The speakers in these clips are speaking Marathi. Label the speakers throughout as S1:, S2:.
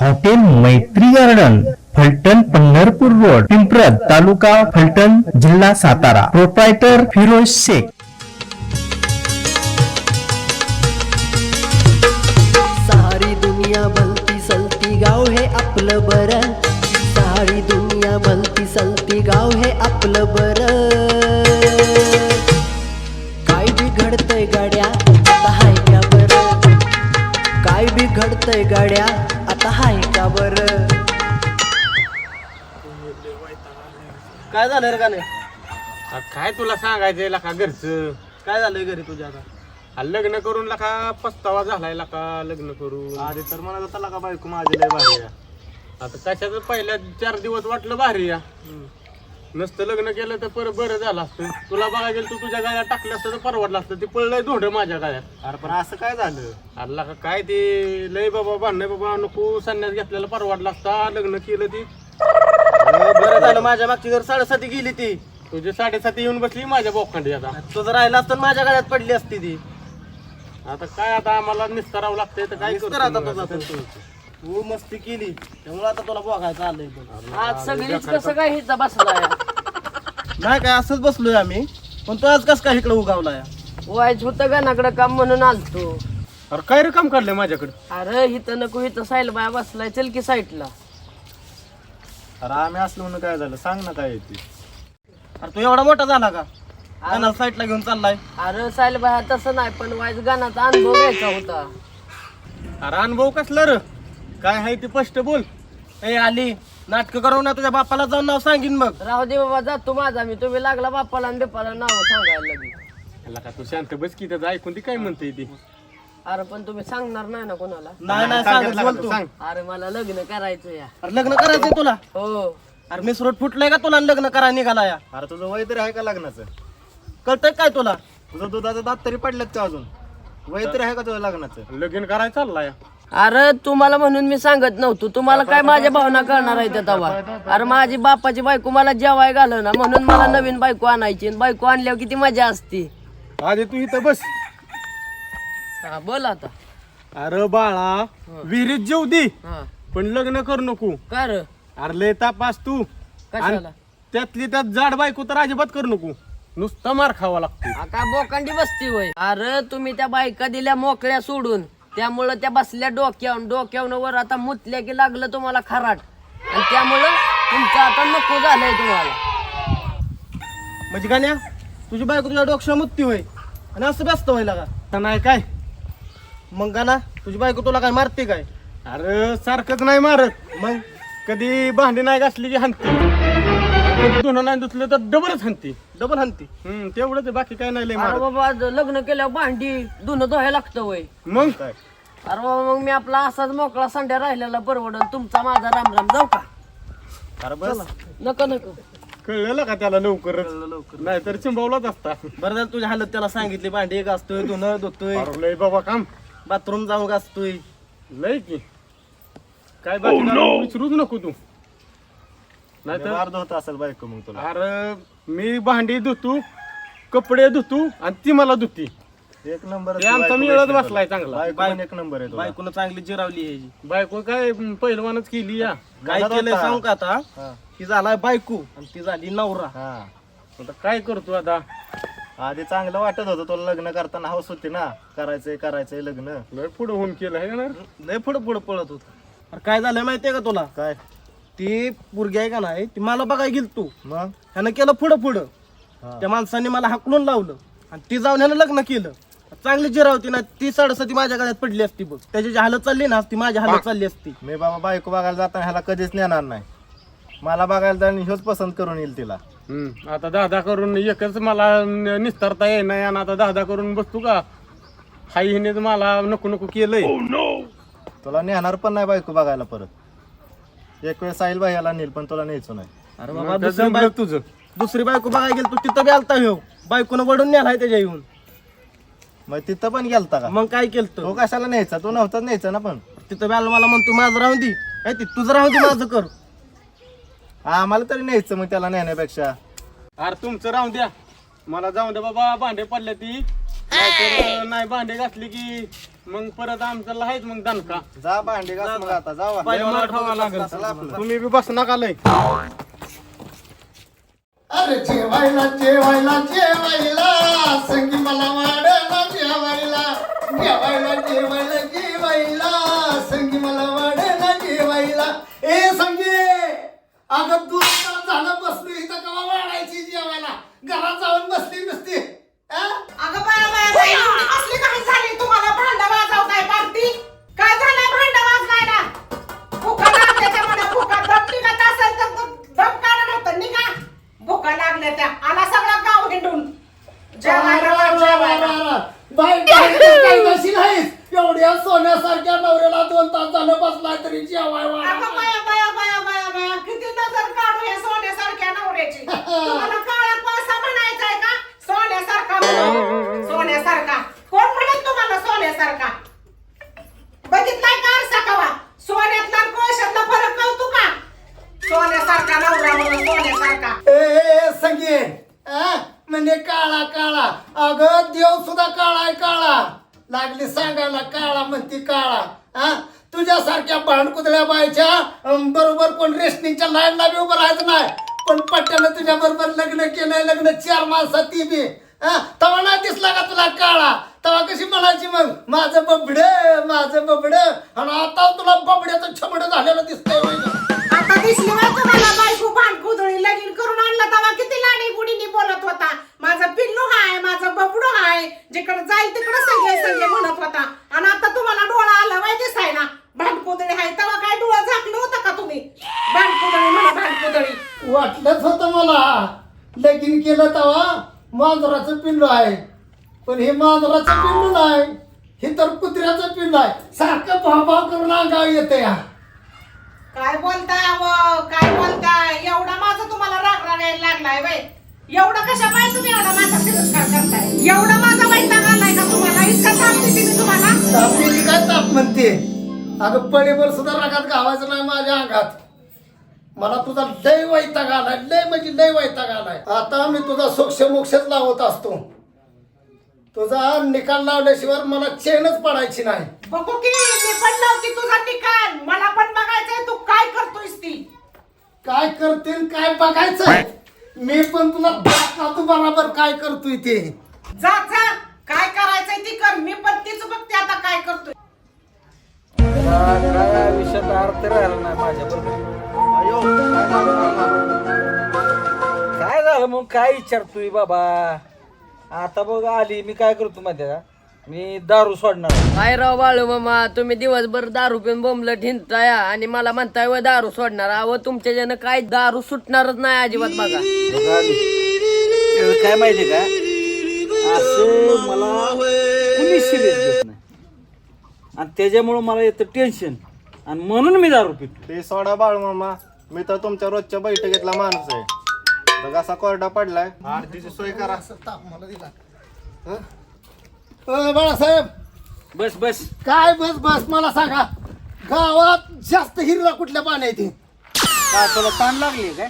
S1: Hotel Maitri garden Phaltan Pandharpur road Pimprad taluka Phaltan जिल्हा सातारा. प्रोप्रायटर फिरोज शेख.
S2: सारी दुनिया भलती सलती गाव हे आपलं बरं. सारी दुनिया भलती सलती गाव हे आपलं बरं. काय बिघडतंय गाड्या हाय का बरं? काय बिघडतंय गाड्या आता हाय का बरं
S3: काय झालं रे गाणे?
S4: आ, काय तुला सांगायचंय लका घरचं?
S3: काय झालंय घरी तुझ्या आता?
S4: आ, लग्न करून लका पस्तावा झालाय लका लग्न करून.
S3: आधी तर म्हणत होता लागा बायको माझी लय भारी आहे.
S4: आता कशाचं पहिल्या चार दिवस वाटलं भारी या नसतं लग्न केलं तर पर बरं झालं असतं. तुला बघायला गेलं तू तुझ्या गाड्या टाकलं असतं तर परवडलं असतं. ते पळलंय धोंड माझ्या गाड्यात.
S3: अरे पण असं काय झालं?
S4: अल्ला का काय ते? लय बाबा बांधणे बाबा नको संन्यास घेतलेला परवडला असता. लग्न केलं ती.
S3: बरं झालं. माझ्या मागची घर साडेसाती गेली ती.
S4: तुझे साडेसाती येऊन बसली माझ्या बोखांडी आता.
S3: तुझं राहिलं असतं माझ्या गाड्यात पडली असती ती.
S4: आता काय आता आम्हाला निस्तरावं लागतंय तर काय
S3: निस्तर आता तुझा
S4: आता?
S3: तू. तू मस्ती केली त्यामुळे आता तुला बघायचं आलंय बघ.
S2: आज सगळीच कसं काय हिचा बसलाय?
S3: नाही काय असंच बसलोय आम्ही. पण तू आज कस काय इकडे उगावलाय?
S2: वायच होतं गानाकडे काम म्हणून आलतो.
S4: अरे काय रे काम काढलंय माझ्याकडे?
S2: अरे हिथं नको हिथं साईल बाया बसलाय चल की साईडला
S3: अरे आम्ही असलो म्हणून काय झालं? सांग ना काय येते अरे तू एवढा मोठा झाला का? गाणं साईडला घेऊन चाललाय.
S2: अरे साईल बाया तसं नाही पण वायच गाण्याचा अनुभव घ्यायचा होता.
S4: अरे अनुभव कसला र? काय आहे ते स्पष्ट बोल.
S3: ए आली नाटक करू ना तुझ्या बापाला जाऊन नाव सांगीन मग.
S2: राहू दे बाबा जातो माझा मी तुम्ही लागला बाप्पाला आणि बिप्पाला नाव सांगायला लगे
S4: का तू शांत बस की त्याचं ऐकून ती काय म्हणते ती.
S2: अरे पण तुम्ही सांगणार नाही ना कोणाला.
S3: नाही नाही सांगत बोल तू?
S4: सांग.
S2: अरे मला लग्न करायचं या.
S3: अरे लग्न करायचंय तुला?
S2: हो.
S3: अरे मी सुरत फुटलंय का तुला लग्न करायला निघाला या? अरे तुझं वय तरी आहे का लग्नाचं? कळतंय काय तुला? तुझं दुधाचा दात तरी पडलेत का अजून? वय तरी आहे का तुझं लग्नाचं?
S4: लगीन करायला चाललाय.
S2: अरे तुम्हाला म्हणून मी सांगत नव्हतो. तुम्हाला काय माझ्या भावना कळणार आहे त्या तवा. अरे माझी बापाची बायको मला जेवाय घाल ना म्हणून मला नवीन बायको आणायची आणि बायको आणल्यावर किती मजा असते.
S4: आधी तू इथं बस.
S2: हा बोल आता.
S4: अरे बाळा विहिरीत जेव दे.
S2: हा.
S4: पण लग्न करू नको.
S2: कर
S4: अरे लय तापास तू. आणि
S2: कशाला
S4: त्यातली त्यात जाड बायको तर अजिबात करू नको. नुसता मार खावा लागतो.
S2: काय बोकांडी बसती होय? अरे तुम्ही त्या बायका दिल्या मोकळ्या सोडून. त्यामुळं त्या बसल्या डोक्यावर डोक्यावर वर आता मुतल्या की लागलं तुम्हाला खराट. आणि त्यामुळं तुमचं आता नको झालंय तुम्हाला.
S3: म्हणजे गाण्या तुझी बायको तुझ्या डोक्या मुक्ती होय. आणि असं व्यस्त व्हायला का?
S4: नाही काय?
S3: मग गाना तुझी बायको तुला काय मारते काय?
S4: अरे सारखंच नाही मारत.
S3: मग
S4: कधी भांडी नाही घासली की हानते कधी धुणं नाही धुतलं तर डबलच हानते
S3: डबल हनती
S4: हम्म तेवढंच आहे, बाकी काय नाही लय
S2: अरे
S4: मारत.
S2: बाबा लग्न केल्यावर भांडी धुणं धुवायला लागतं वय.
S4: मग?
S3: काय?
S2: अरे बाबा मग मी आपला असाच मोकळा संड्या राहिलेला परवडन तुमचा माझा राम राम जाऊ का?
S3: अरे बस.
S2: नको नको.
S4: कळलं का त्याला लवकरच
S3: लवकर.
S4: नाही तर चिंबवलाच असता.
S3: बरं झालं तुझ्या हालत त्याला सांगितली. भांडी घासतोय धुणं धुतोय.
S4: अरे लय बाबा काम.
S3: बाथरूम जाऊन घासतोय.
S4: लय की. काय बाकी नाही, विचारूच नको तू. नाही तर
S3: अर्ध होत असेल बायको मग तुला.
S4: अरे मी भांडी धुतू कपडे धुतू आणि ती मला धुती.
S3: एक नंबर
S4: हे आमचा मिळत बसलाय चांगला.
S3: बायको एक नंबर आहे बायकोनं चांगली जिरावली ह्याची
S4: बायको काय पहिलवानच केली या.
S3: काय केलंय सांग का आता?
S4: हा.
S3: ती झालाय बायको आणि ती झाली नवरा.
S4: आता काय करतो आता?
S3: आधी चांगलं वाटत होतं तुला लग्न करताना. हौस होती ना. करायचंय करायचंय लग्न.
S4: लय पुढे होऊन केलं आहे ना?
S3: लय पुढं पुढं पळत होत. अरे काय झालंय माहितीये का तुला? काय? ती पोरगी आहे का नाही ती मला बघायला गेली तू. मग? ह्यानं केलं पुढं पुढं. त्या माणसाने मला हाकलून लावलं. आणि ती जाऊन ह्यानं लग्न केलं. चांगली जिरावती ना ती साडेसाती माझ्या गळ्यात पडली असती बघ. त्याची जी हालत चालली ना ती माझी हालत चालली असती.
S5: मी बाबा बायको बघायला जाताना ह्याला कधीच नेणार नाही. मला बघायला जाणं ह्योच पसंत करून येईल तिला.
S4: हम्म, आता दादा करून एकच मला न- निस्तारता येईना आणि आता दादा करून बसतो का? हाय हिने मला नको नको केलंय.
S5: तुला नेणार पण नाही बायको बघायला परत. एक वेळ साहिल भाई नेल पण तुला न्यायचो नाही.
S3: अरे बाबा दुसरी बायको
S4: तुझं.
S3: दुसरी बायको बघायला गेली तू तिथं बी आलता ह्यो. बायकोनं वडून नेलाय त्याच्या येऊन.
S5: मग तिथं पण गेलता का?
S3: मग काय केलं
S5: तो कशाला न्यायचा? तो नव्हताच न्यायचा ना पण.
S3: तिथं बी आला मला म्हणतो माझं राहून दे. काय ते तुझं राहून दे माझं कर.
S5: आम्हाला तरी न्यायचं मग त्याला नेण्यापेक्षा.
S4: अरे तुमचं राहून द्या. मला जाऊन द्या बाबा भांडे पडले ती. नाहीतर नाही भांडे घातली की मग परत आमचं आहेच मग दणका.
S5: जा भांडी घास मग आता जावा.
S4: पाय मार खावा लागेल.
S5: चला आपलं.
S4: तुम्ही बी बस नका लय.
S6: अरे जेवायला जेवायला जेवायला. संगी मला वाढायला जेवायला. जेवायला जेवायला जेवायला. संगी मला जेवायला. ए संगी! अगं तास झालं बसली इथं कवा वाढायची जेवायला? घरात जाऊन बसली नसती?
S7: अगं बाया बाया बाया.
S6: म्हणजे काळा काळा. अगं देव सुद्धा काळा आहे काळा. लागली सांगायला काळा म्हणती काळा. हा? तुझ्यासारख्या भांडकुदळ्या बायच्या बरोबर कोण रेशनिंगच्या लाईनला बी उभं राहायचं नाही. पण पट्ट्यानं तुझ्या बरोबर लग्न केलंय लग्न चार माणसा ती बी. हा? तवा नाही दिसला का तुला काळा? तवा कशी म्हणायची मग? माझं बबड माझं बबड. आणि आता तुला बबड्याचं छबड झालेलं दिसतंय
S7: आता दिसली बा तुम्हाला बायको भांडकुदळी लगीन करून आणला तेव्हा किती लाडी गुडीनी बोलत होता. माझं पिल्लू हाय माझं बबडू हाय जिकडे जाईल तिकडे संजय संजय म्हणत होता. आणि आता तुम्हाला डोळा आला वाय दिसायला. भांडकुदळी हाय तेव्हा काय डोळा झाकलं होतं का तुम्ही? भांडकुदळी म्हणा भांडकुदळी
S6: वाटलंच होतं मला. लगीन केलं तेव्हा मांजराचं पिल्लू आहे. पण हे मांजराचं पिल्लू नाही. हे तर कुत्र्याचं पिल्लू आहे. सारखं भाव करून अंगावर येते या.
S7: काय बोलताय अव काय बोलताय? एवढा माझा तुम्हाला राग रागायला लागलाय वय. एवढं कशा पाहिजे तुम्ही एवढा माझा तिरस्कार करताय? एवढा माझा वैताग आलाय का तुम्हाला? इतका ताप देते मी तुम्हाला.
S6: तापलेली काय ताप म्हणते? अगं पडेवर सुद्धा रागात गावायचं नाही माझ्या अंगात. मला तुझा लय वैताग आलाय लय म्हणजे लय वैताग आलाय. आता मी तुझा सोक्ष मोक्षच लावत असतो. तुझा निकाल लावल्याशिवाय मला चेनच पडायची नाही.
S7: बघू की मी पण नव्हती तुझा ठिकाण मला पण बघायचंय तू काय करतोयस ती
S6: काय करते आणि काय बघायचं? मी पण तुला दाखवतो बरोबर. काय करतोय ते?
S7: जा जा. काय करायचंय ती कर. मी पण तीच बघते आता काय करतोय.
S8: काय आयुष्यात अर्थ राहिला नाही माझ्या
S5: अयो काय झालं मामा?
S8: काय झालं मग? काय विचारतोय बाबा? आता बघ आली. मी काय करतो माहिती का? मी दारू सोडणार.
S2: काय राव बाळू मामा तुम्ही दिवसभर दारू पिऊन बोंबलं ठिंताय आणि मला म्हणताय व दारू सोडणार अहो तुमच्या जण काय दारू सुटणारच नाही अजिबात बघा.
S8: काय माहिती का? असं मला कुणी सिरियस घेत नाही. आणि त्याच्यामुळं मला येतं टेन्शन आणि म्हणून मी दारू पितो.
S5: ते सोडा बाळ मामा. मी तर तुमच्या रोजच्या बैठकीतला माणूस आहे. बघ असा कोरडा पडलाय. आरतीची सोय करा.
S6: ताप मला दिला. हं? अ, बाळासाहेब.
S8: बस बस.
S6: काय बस बस मला सांगा. गावात जास्त हिरला कुठल्या पाण्यात आहे
S8: का तुला ताण लागली काय?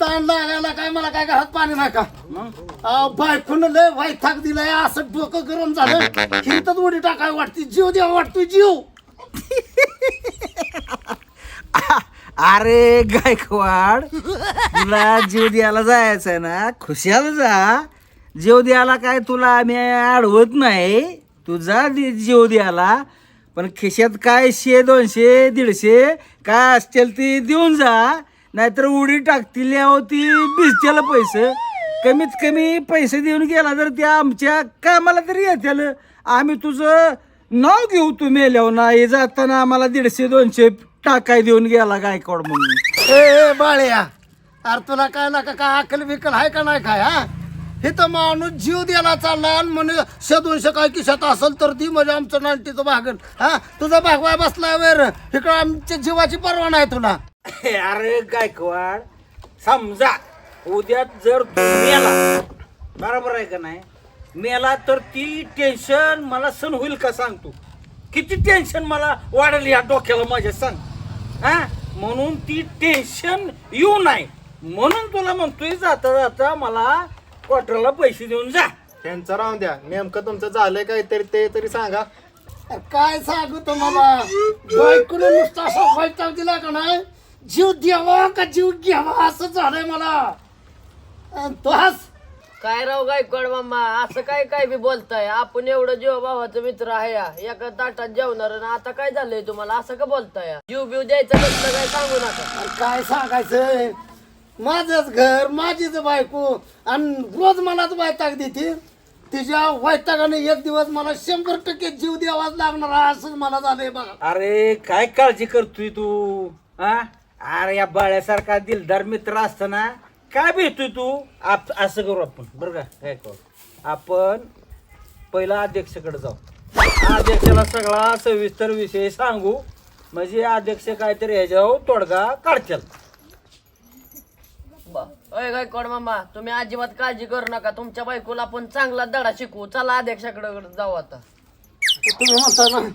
S6: ताण लागायला काय मला काय घरात पाणी नाही का?
S8: मग?
S6: अहो, बायकोनं लय वैताग दिलाय असं डोकं गरम झालं. हिरतच उडी टाकाय वाटते. जीव द्या वाटतोय जीव.
S8: अरे गायकवाड तुला जीव द्यायला जायचं आहे ना. खुशाल जा. जीव द्यायला काय तुला आम्ही अडवत नाही. तुझा जा जीव द्यायला. पण खिशात काय शे दोनशे दीडशे काय असतील ते देऊन जा. नाहीतर उडी टाकतील होती ती भिजतेला पैसे. कमीत कमी पैसे देऊन गेला तर त्या आमच्या कामाला तरी येतील. आम्ही तुझं नाव घेऊ तू मेल्यावर हे जाताना आम्हाला दीडशे दोनशे टाकाय देऊन गेला गायकवाड म्हणून.
S6: ए बाळ्या. अरे तुला काय ना का काय अकल बिकल आहे का नाही काय हा? हे तर माणूस जीव द्यायला चालला आणि म्हणे शे दोनशे काय किशात असेल तर ती म्हणजे आमचं नांटीचं भागन. हा तुझा भागवाय बसलाय वेर. इकडं आमच्या जीवाची पर्वा नाही तुला.
S8: अरे गायकवाड समजा उद्या जर तू मेला बरोबर आहे का नाही? मेला तर ती टेन्शन मला सण होईल का सांग तू? किती टेन्शन मला वाढेल या डोक्याला माझ्या सांग? हा? म्हणून ती टेन्शन येऊ नाही म्हणून तुला म्हणतोय जाता जाता मला क्वार्टरला पैसे देऊन जा.
S5: त्यांचं राहून द्या. नेमकं तुमचं झालंय काहीतरी ते तरी सांगा.
S6: अरे काय सांगू तुम्हाला? बायकोने नुसता असा वैताग दिला का नाही? जीव द्यावा का जीव घ्यावा? असं झालंय मला. अन तो
S2: काय राव गायकवाड मामा असं काय काय बी बोलताय? आपण एवढं जीव भावाचं मित्र आहे या. एका ताटात जेवणार आणि आता काय झालंय तुम्हाला? असं का बोलताय? जीव बिव द्यायचं नसलं काय सांगू नका.
S6: अरे काय सांगायचं माझंच घर माझीच बायको आणि रोज मलाच वैताग देते. तिच्या वैतागाने एक दिवस मला शंभर टक्के जीव द्यावाच लागणार आहे, असंच मला झालंय बघा.
S8: अरे काय काळजी करतोय तू? हा? अरे या बाळ्यासारखा दिलदार मित्र असताना काय भेटतोय तू? आप असं करू आपण. बरं का? काय करू. आपण पहिला अध्यक्षकडे जाऊ. अध्यक्षाला सगळा सविस्तर विषय सांगू. म्हणजे अध्यक्ष काहीतरी ह्याच्यावर तोडगा काढतील.
S2: अय गायकवाड मामा? तुम्ही अजिबात काळजी करू नका. तुमच्या बायकोला आपण चांगला धडा शिकवू. चला अध्यक्षाकडे जाऊ आता.
S6: तुम्ही म्हणता ना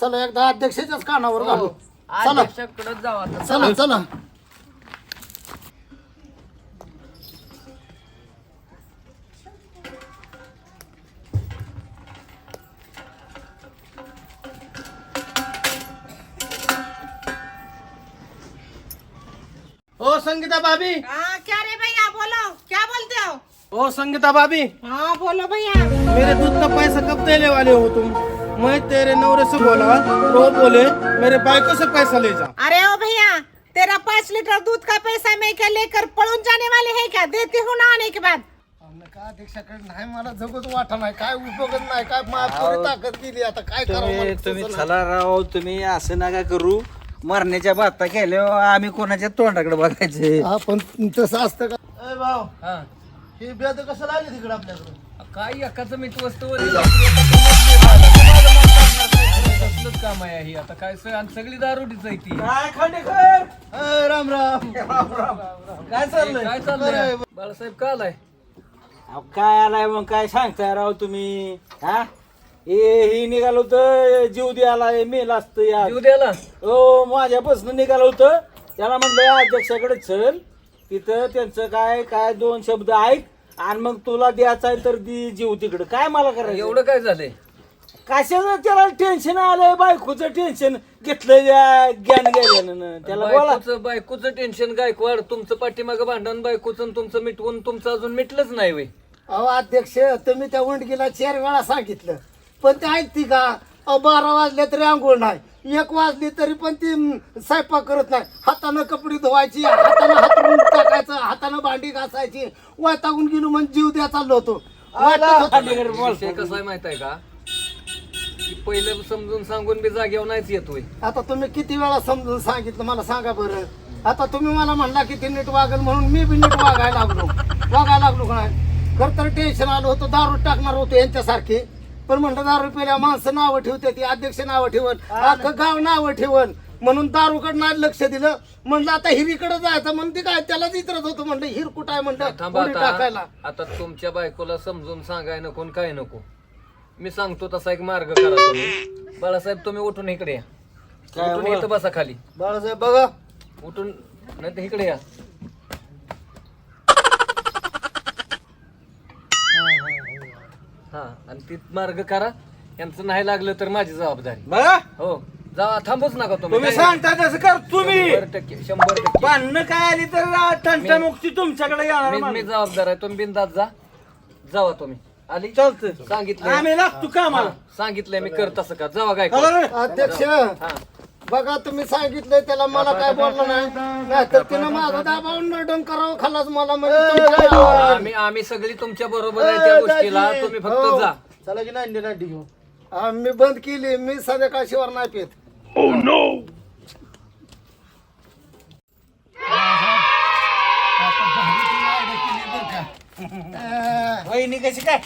S6: चला एकदा अध्यक्षाच्याच कानावर घालू. चला.
S2: अध्यक्षाकडे जाऊ आता.
S6: चला. चला.
S3: ओ संगीता भाभी.
S7: हाँ, क्या रे भैया बोलो क्या बोलते हो?
S3: ओ संगीता भाभी.
S7: हाँ बोलो भैया.
S3: मेरे दूध का पैसा कब देने वाले हो तुम? मैं तेरे नवरे से बोला तो बोले मेरे बाइको से पैसा ले जा।
S7: अरे ओ भैया तेरा पाँच लीटर दूध का पैसा मैं क्या लेकर पळून जाने वाले है क्या? देती हूँ ना आने के बाद।
S6: का अध्यक्षाकडे नाही मला जगत वाटा नाही काय उपयोगच नाही काय ताकद आता काय
S8: तुम्ही तुम्ही. चला राव तुम्ही असं नका करू. मरण्याच्या बाता केल्यावर आम्ही कोणाच्या तोंडाकडे बघायचे?
S6: हा पण तसं असतं का?
S3: ए भाऊ हे. बेद कसं लागले तिकडे आपल्याकडे?
S9: काय एकाच मी वस्तू काम आहे ही? आता काय स- आणि सगळी दारुडीच आहे ती.
S8: काय खांडेकर
S3: ए, राम राम.
S8: काय चाललंय?
S9: काय चाललंय? बाळासाहेब का आलाय?
S8: अहो, काय आलाय मग? काय सांगताय राव तुम्ही? हा? हे ही निघालं होतं जीव द्यायला मेल असतं या.
S9: जीव द्यायला?
S8: हो माझ्यापासून निघालं होतं. त्याला म्हणलं अध्यक्षाकडे चल. तिथं त्यांचं काय काय दोन शब्द ऐक आणि मग तुला द्यायचा आहे तर दी जीव तिकडं. काय मला करायचं?
S9: एवढं काय झालंय?
S8: कशाचं? त्याला टेन्शन आलंय बायकोचं टेन्शन घेतलं या ज्ञान गेल्यानं. त्याला बोला.
S9: बायकोचं बायकोचं टेन्शन गायकवाड तुमचं पाठीमागं भांडण बायकोचं आणि तुमचं मिटवून तुमचं अजून मिटलंच नाही वय.
S6: अहो अध्यक्ष तुम्ही त्या उंडकीला चार वेळा सांगितलं. पण ते ऐकती का? अहो बारा वाजले तरी आंघोळ नाही. एक वाजली तरी पण ती म, स्वयंपाक करत नाही. हातानं कपडे धुवायची हातानं हातरून टाकायचं हातानं भांडी घासायची वैतागून गेलो म्हणजे जीव द्या चाललो होतो. होतं.
S9: विषय कसा आहे माहीत आहे का? की पहिलं समजून सांगून बी जागेवर नाहीच येतोय
S6: आता तुम्ही किती वेळा समजून सांगितलं मला सांगा बरं. आता तुम्ही मला म्हणला की ती नीट वागल म्हणून मी बी नीट वागायला लागलो. वागायला लागलो का नाही? खरं तर टेन्शन आलं होतं दारू टाकणार होतो यांच्यासारखी. पण म्हणलं दारू पेल्या माणसं नावं ठेवते ती अध्यक्ष नावं ठेवल अख्खं गाव नावं ठेवल. म्हणून दारूकडे नाही लक्ष दिलं. म्हणलं आता हिरीकडे जायचं म्हणते काय त्यालाच इतरत होतं म्हणलं. हिर कुठं आहे म्हणलं?
S9: थांबा
S6: टाकायला
S9: आता. आता तुमच्या बायकोला समजून सांगाय नको आणि काय नको. मी सांगतो तसा एक मार्ग करा तुम्ही. बाळासाहेब तुम्ही उठून इकडे या.
S8: काय
S9: उठून
S8: बोला?
S9: इथं बसा खाली.
S6: बाळासाहेब बघा.
S9: उठून नाही तर इकडे या. हा आणि ती मार्ग करा. यांचं नाही लागलं तर माझी जबाबदारी.
S8: बघा
S9: हो जा थांबूच नका
S8: तुम्ही.
S9: तुम्ही
S8: सांगता तसं कर तुम्ही.
S9: शंभर टक्के शंभर टक्के.
S8: भांडणं काय आली तर तंटमुक्ती तुमच्याकडे येणार
S9: मी मी
S8: माणूस.
S9: जबाबदार आहे. तुम्ही बिंदात जा. जावा तुम्ही. आली?
S8: चालतं
S9: सांगितलं
S8: आम्ही लागतो कामाला.
S9: सांगितलंय मी करत असं का? जावा काय.
S6: अध्यक्ष. बघा तुम्ही सांगितलंय त्याला मला काय बोललं नाही. नाहीतर तिनं माझा दाबावून मर्डन करावं खालाच मला म्हणजे.
S9: आम्ही आम्ही सगळी तुमच्या बरोबर आहे त्या गोष्टीला. तुम्ही
S6: हो.
S9: फक्त जा.
S3: चला की नांडी नांडी घेऊ.
S6: मी बंद केली मी संध्याकाळ शिवार नाही पेत.
S8: वहिनी कशी काय?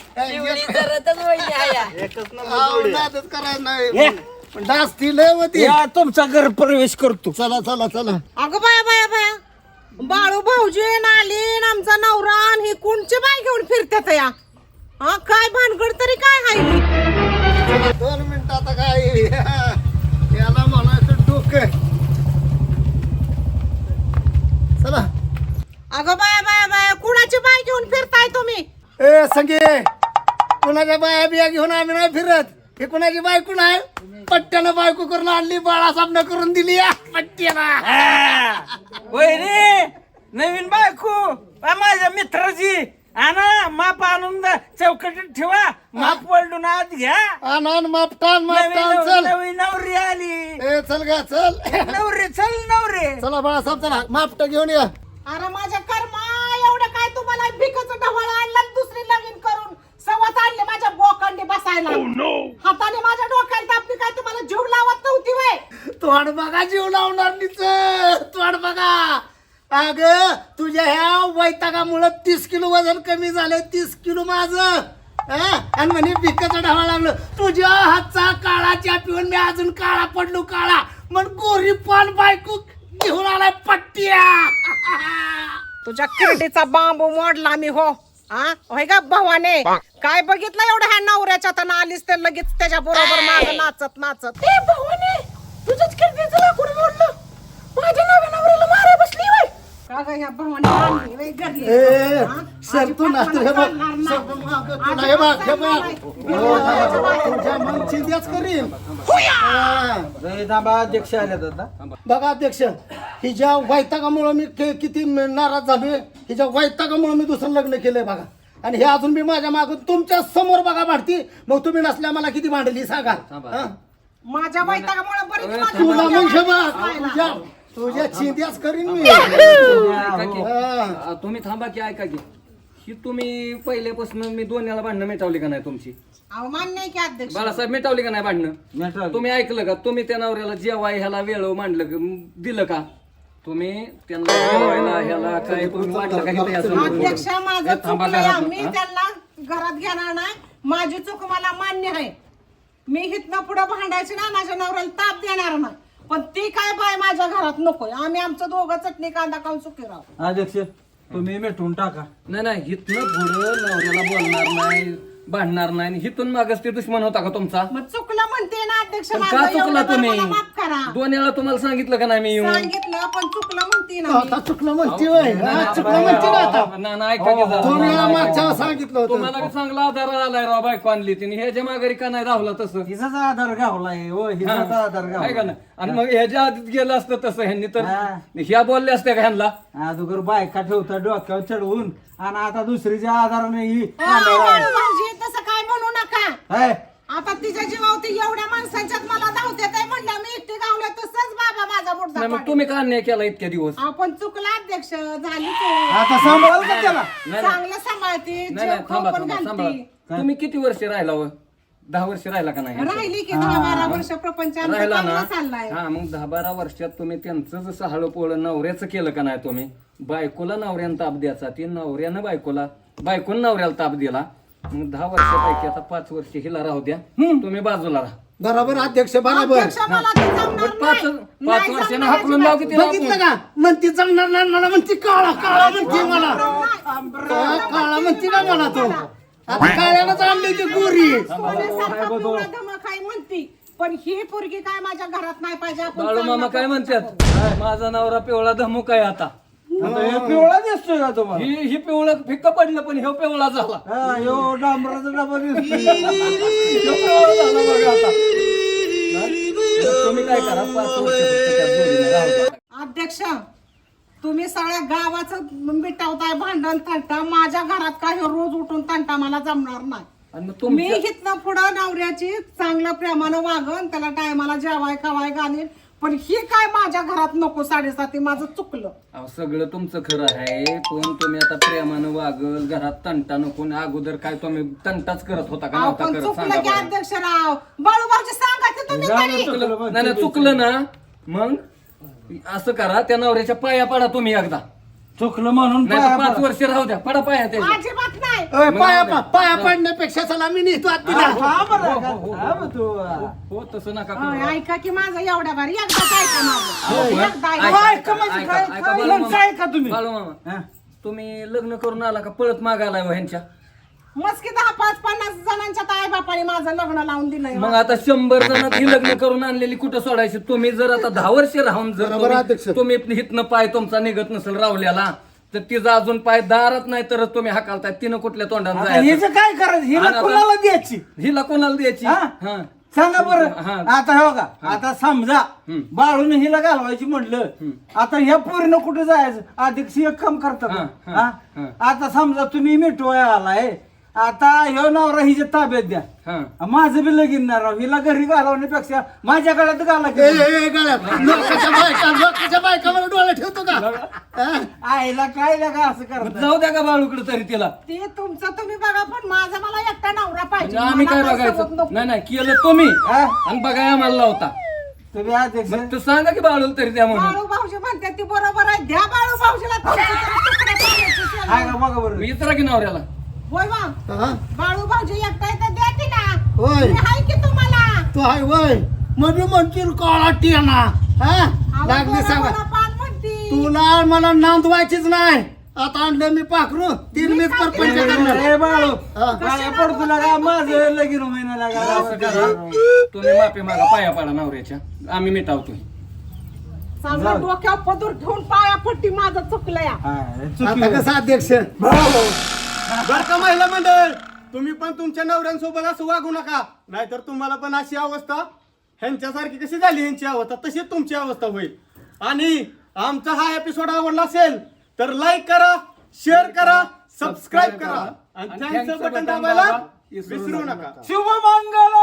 S3: एकच
S6: करायचं नाही पण डास ती लय होती.
S8: या तुमचा घर प्रवेश करतो.
S6: चला चला चला.
S7: अगं बाया बाया बाया. बाळू भाऊजी नालीन आमचा नवरा आणि ही कोणची बाय घेऊन फिरतात या. हा काय भानगड तरी काय हाय? ही?
S6: दोन मिनिट आता काय याला म्हणायचं डोकं. चला.
S7: अगं बाया बाया बाया कुणाची बाय घेऊन फिरताय तुम्ही?
S6: ए संगे कुणाच्या बाया बिया घेऊन आम्ही नाही फिरत? हे कोणाची बायको नाही. पट्ट्यानं बायको करून आणली बाळा सामना करून दिली. या पट्ट्याला
S8: वहिनी नवीन बायको. आ, माझ्या मित्राची. आणा माप आणून द- चौकटीत ठेवा. माप पलटून आत घ्या.
S6: आनंद मापटान मापटान
S8: नवीन
S6: चल.
S8: नवीन नवरी आली.
S6: ए चल गा चल.
S8: नवरी चल नवरी.
S6: चला बाळासाहेब चला. मापट घेऊन या.
S7: अरे माझ्या कर्मा एवढं काय तुम्हाला भिकाचं ढवळ आणलं आणि दुसरी लगीन करून सवत आणले माझ्या बोकांडी बसायला. हाताने माझ्या डोक्याला तापली काय तुम्हाला जीव लावत नव्हती वय?
S6: तोंड बघा जीव लावणार नीच तोंड बघा. अग तुझ्या ह्या वैतागामुळं तीस किलो वजन कमी झालंय तीस किलो माझं. हा? आणि म्हणे भिकाचं ढावा लागलं. तुझ्या हातचा काळा च्या पिऊन मी अजून काळा पडलो काळा. मग गोरी पान बायको घेऊन आलाय पट्ट्या.
S7: तुझ्या किरडीचा बांबू मोडला मी हो. हा? होय का भावाने? काय बघितलं एवढं ह्या नवऱ्याच्या तर आलीस तर लगेच त्याच्या बरोबर माग नाचत नाचत. ए भावाने तुझ्याच किरडीचं लाकूड मोडलं माझ्या नव्या नवऱ्याला मारा बसली होय का ग ह्या भावाने आणली होय घरी?
S6: ए
S7: हा?
S6: सर तू ना
S7: आजीबात
S6: बघ.
S7: चालणार नाही.
S6: सर, मागं तुला हे बघ हे बघ. हो, तुझ्या मन चिंध्याच करीन. हा.
S8: दाबा अध्यक्ष आले आता.
S6: बघा अध्यक्ष. हिच्या वैतागामुळं मी कि- किती नाराज झालोय. हिच्या वैतागामुळं मी दुसरं लग्न केलंय बघा. आणि हे अजून मी माझ्या मागून तुमच्यासमोर बघा भांडती. मग तुम्ही नसल्या मला किती भांडली सांगा. हा?
S7: माझ्या वैतागामुळे बरीच माझी
S6: तुला
S7: मजा
S6: मग बघ
S7: वाटली.
S6: तुझ्या तुझ्या चिंध्याच करीन मी.
S9: ऐका की.
S6: हा.
S9: आ, तुम्ही थांबा की ऐका की. ही तुम्ही पहिल्यापासून मी दोन्हीला भांडणं मिटावली का नाही तुमची?
S7: अवमान नाही की अध्यक्ष.
S9: बाळासाहेब मिटावली का नाही भांडणं? तुम्ही ऐकलं का? तुम्ही त्या नवऱ्याला जेवाय ह्याला वेळ मांडलं का? दिलं का? तुम्ही त्यांना जेवायला ह्याला काय तुम्ही वाटलं का इथं या समोर?
S7: अध्यक्ष माझं
S9: हे थांबा
S7: चुकलंय
S9: घरात.
S7: मी त्यांना घरात घेणार नाही. माझी चूक मला मान्य आहे. मी हिथनं पुढे भांडायची ना माझ्या नवऱ्याला ताप देणार नाही. पण ती काय बाय माझ्या घरात नकोय. आम्ही आमचं दोघं चटणी कांदा खाऊन सुखी राहू.
S8: अध्यक्ष तुम्ही मिटवून टाका.
S9: नाही नाही हिथनं पुढं नवऱ्याला बोलणार नाही भांडणार नाही. आणि हिथून मागच ते दुश्मन होता का तुमचा?
S7: मग चुकलं म्हणते ना अध्यक्ष
S9: पण
S7: माझं.
S9: का चुकला
S7: एवढं
S9: तुम्ही?
S7: मला माफ करा.
S9: दोन वेळा तुम्हाला सांगितलं का नाही मी येऊन?
S7: सांगितलं पण चुकलं म्हणते ना मी.
S6: आता चुकलं म्हणते होय. हा, चुकलं म्हणते ना आता.
S9: ना ना ऐका की जरा.
S6: दोन वेळा मागच्या वेळेस सांगितलं होतं.
S9: तुम्हाला बी चांगला आधार आलाय राव बायको आणली तिने. ह्याच्या माघारी का नाही राहुला तसं.
S8: हिचाच आधार गावलाय हो हिचाच आधार
S9: आहे का
S8: गावला
S9: ना. आणि मग ह्याच्या आधीच गेलं असतं तसं ह्यांनी तर ह्या बोलल्या असत्या का ह्यांना?
S8: अगोदर बायका ठेवता डोक्यावर चढवून आणि आता दुसरीच्या आधाराने ही
S7: भाऊजी, तसं काय म्हणू नका.
S8: हाय.
S7: आता तिच्या जीवावती एवढ्या माणसांच्यात मला धाव देत आहे म्हणलं मी एकटी गावले तसंच बाबा माझा मुडदा
S9: नाही मग
S7: पाडील.
S9: तुम्ही का अन्याय केला इतक्या दिवस?
S7: आपण चुकला अध्यक्ष झाली चूक.
S8: आता सांभाळ का त्याला?
S9: नाही
S7: चांगलं सांभाळती
S9: नाही
S7: जेव
S9: नाही
S7: खाऊ
S9: थांबा
S7: पण
S9: थांबा थांबा.
S7: घालती
S9: तुम्ही किती वर्ष राहिला व दहा वर्ष राहिला का नाही?
S7: राहिली की दहा बारा वर्ष प्रपंच आमचा
S9: राहिला ना?
S7: चाललाय.
S9: हा मग दहा बारा वर्षात तुम्ही त्यांचं जसं हळूपोळ नवऱ्याचं केलं का नाही तुम्ही? बायकोला नवऱ्यानं ताप द्यायचा ती नवऱ्यानं बायकोला बायकोनं नवऱ्याला ताप दिला. मग दहा वर्षापैकी आता पाच वर्ष हिला राहू द्या. तुम्ही बाजूला राहा.
S6: बरोबर अध्यक्ष बरोबर.
S7: अध्यक्ष मला ते जमणार
S9: पाच
S7: नाही.
S9: पाच
S7: नाही
S9: वर्षानं
S7: जमणार
S9: हाकलून लाव किती
S6: बघितलं का? म्हणती जमणार नाही मला म्हणती काळा काळा म्हणते मला. काळा म्हणते ना मला तो? आता काळ्यालाच आणली ती गोरी.
S7: सोन्यासारखा पिवळा धमक आहे म्हणती. पण ही पोरगी काय माझ्या घरात नाही पाहिजे आपण
S9: मामा काय म्हणतात माझा नवरा पिवळा धमुक आहे आता.
S8: आता हे पिवळा दिसतोय का तुम्हाला?
S9: ही ही पिवळं फिक्क पडलं पण हे पिवळा झाला.
S8: हा, ह्यो डांबराचा डबा दिसतोय.
S9: ह्यो पिवळा झाला बघा आता. हा? मग तुम्ही काय करा पाच वर्ष फक्त त्या जोडीने राहू द्या.
S7: अध्यक्ष तुम्ही सगळ्या गावाचं मिटावताय भांडण तंटा माझ्या घरात काय रोज उठून तंटा मला जमणार नाही.
S9: आणि मग
S7: मी
S9: तुमच्या
S7: पुढं नवऱ्याची चांगल्या प्रेमानं वागन त्याला टायमाला जेवाय खावाय घालीन. पण ही काय माझ्या घरात नको साडेसाती माझं चुकलं.
S9: अहो, सगळं तुमचं खरं आहे पण तुम्ही आता प्रेमानं वागल घरात तंटा नको आणि अगोदर काय तुम्ही तंटाच करत होता का नव्हता
S7: आपण
S9: करत?
S7: चुकलं
S9: सांगा
S7: तुम्ही तरी.
S9: चुकलं नाही नाही, चुकलं. ना. मग? असं करा त्या नवऱ्याच्या पाया पडा तुम्ही एकदा.
S8: चुकलं म्हणून
S9: नाही
S8: पाया
S9: तर पाच
S8: पडा.
S9: वर्ष राहू द्या पडा पाया त्याच्या
S7: अजिबात नाही
S6: ओय, पाया पा- पाया पडण्यापेक्षा चला मी नेतो आत तिला
S8: हा बरं का? हा बरं तू
S9: हो तसं नका.
S7: ऐका की माझं एवढ्या बारी एकदाच ऐका माझं एकदा
S9: ऐका,
S7: ऐका.
S9: ऐका, ऐका,
S8: काय-
S9: ऐका,
S8: काय-
S9: बाळू मामा.
S8: काय का तुम्ही?
S9: बाळू मामा
S8: हा.
S9: तुम्ही लग्न करून आला का पळत माग आलाय हो ह्यांच्या
S7: मस्की दहा पाच पन्नास जणांच्या ताई बापाने माझं लग्न लावून दिलंय
S9: मग आता शंभर जणात ही लग्न करून आणलेली कुठं सोडायची? तुम्ही जर आता दहा वर्ष राहून जर
S6: बरोबर, अध्यक्ष.
S9: तुम्ही तुम्ही हितनं पाय तुमचा निघत नसेल रावल्याला तर तिचा अजून पाय दारात नाही तर तुम्ही हाकालताय. तिनं कुठल्या तोंडाने
S8: आता
S9: जायचं?
S8: हिचं काय करायचं हिला
S9: आता-
S8: कोणाला द्यायची?
S9: हिला कोणाला द्यायची?
S8: हा?
S9: हा.
S8: सांगा बरं. आता हो का आता समजा बाळून हिला घालवायची म्हणलं आता ह्या पोरीनं कुठे जायचं? अधिक एक काम करतात.
S9: हा,
S8: हा?
S9: हा, हा.
S8: आता समजा तुम्ही मिठवाय आलाय आता ह्यो नवरा हिच्या ताब्यात द्या.
S9: हा.
S8: माझं बी लगीन नाही राव. हिला घरी घालवण्यापेक्षा माझ्या गळ्यात घाला
S6: ए,
S8: की.
S6: ए, ए, गळ्यात. लोकांच्या बायका लोकांच्या बायकावर डोळे ठेवतो का? हा?
S8: आईला काय लागा असं करत?
S9: जाऊ द्या का बाळूकडे तरी तिला?
S7: ते तुमचं तुम्ही बघा पण माझा मला एकटा नवरा पाहिजे.
S9: म्हणजे आम्ही काय
S7: मला काय सबब
S9: बघायचं?
S7: नको.
S9: नाही नाही केलं तुम्ही.
S8: हा?
S9: आणि बघाय आम्हाला लावता
S8: तुम्ही अध्यक्ष
S9: मग तू सांगा की बाळूला तरी द्या म्हणून.
S7: बाळू भाऊजी म्हणते ती बरोबर आहे. द्या बाळू भाऊजीला. तुमची तरी तुकडे पाण्याची शेण.
S8: हाय का बघा बरं.
S9: मी विचारा की नवऱ्याला.
S7: होय बा.
S6: हा?
S7: बाळू भाऊजी एकटा द्या की ना.
S6: होय.
S7: मी आहे की तुम्हाला?
S6: तू हाय वय मग मी म्हणतील काळा टियाना हा?
S7: अहो,
S6: लागली
S7: बोला,
S6: सांगा.
S7: बोला, पान म्हणती.
S6: तुला मला नांदवायचीच नाही. आता आणलं मी पाखरू. तीन मीच परपंच करणार.
S8: ए बाळू.
S6: हा.
S8: काय पडतो लागा माझं लगीन होईना लागा
S9: असं करा. तुम्ही माफी मागा. पाया पाडा नवऱ्याच्या. आम्ही मिटावतो
S7: चांगलं डोक्यावर पदूर ठेवून पाया पट्टी माझं चुकलं या
S8: हा, चुकी
S6: आता कसं अध्यक्ष?
S4: बर का महिला मंडळ? तुम्ही पण तुमच्या नवऱ्यांसोबत असं वागू नका. नाहीतर तुम्हाला पण अशी अवस्था ह्यांच्यासारखी कशी झाली ह्यांची अवस्था? तशीच तुमची अवस्था होईल. आणि आमचा हा एपिसोड आवडला असेल तर लाईक करा शेअर करा सबस्क्राईब करा. आणि थँक्स बटन दाबायला विसरू नका.
S8: शुभमंगल!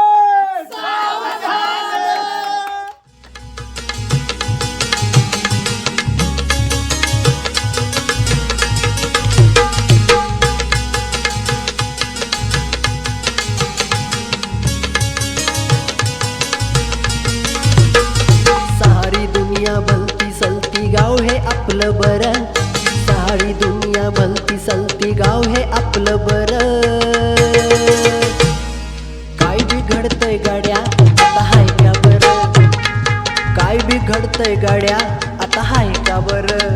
S10: दुनिया भलती सलती गाव हे आपलं बरं. सारी दुनिया भलती सलती गाव हे आपलं बरं. काय बिघडतंय गाड्या आता हाय का बरं? काय बिघडतंय गाड्या आता हाय का बरं?